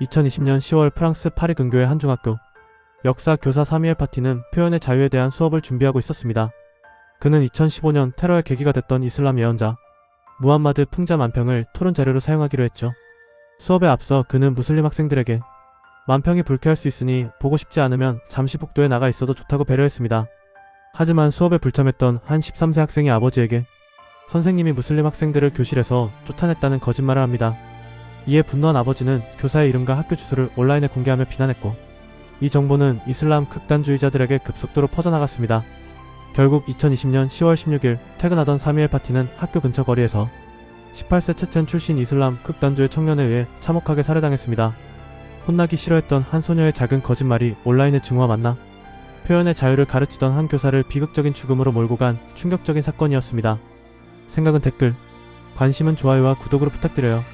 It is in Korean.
2020년 10월 프랑스 파리 근교의 한 중학교. 역사 교사 사미엘 파티는 표현의 자유에 대한 수업을 준비하고 있었습니다. 그는 2015년 테러의 계기가 됐던 이슬람 예언자 무함마드 풍자 만평을 토론 자료로 사용하기로 했죠. 수업에 앞서 그는 무슬림 학생들에게 만평이 불쾌할 수 있으니 보고 싶지 않으면 잠시 복도에 나가 있어도 좋다고 배려했습니다. 하지만 수업에 불참했던 한 13세 학생이 아버지에게 선생님이 무슬림 학생들을 교실에서 쫓아냈다는 거짓말을 합니다. 이에 분노한 아버지는 교사의 이름과 학교 주소를 온라인에 공개하며 비난했고 이 정보는 이슬람 극단주의자들에게 급속도로 퍼져나갔습니다. 결국 2020년 10월 16일 퇴근하던 사미엘 파티는 학교 근처 거리에서 18세 체첸 출신 이슬람 극단주의 청년에 의해 참혹하게 살해당했습니다. 혼나기 싫어했던 한 소녀의 작은 거짓말이 온라인에 증오와 만나 표현의 자유를 가르치던 한 교사를 비극적인 죽음으로 몰고 간 충격적인 사건이었습니다. 생각은 댓글, 관심은 좋아요와 구독으로 부탁드려요.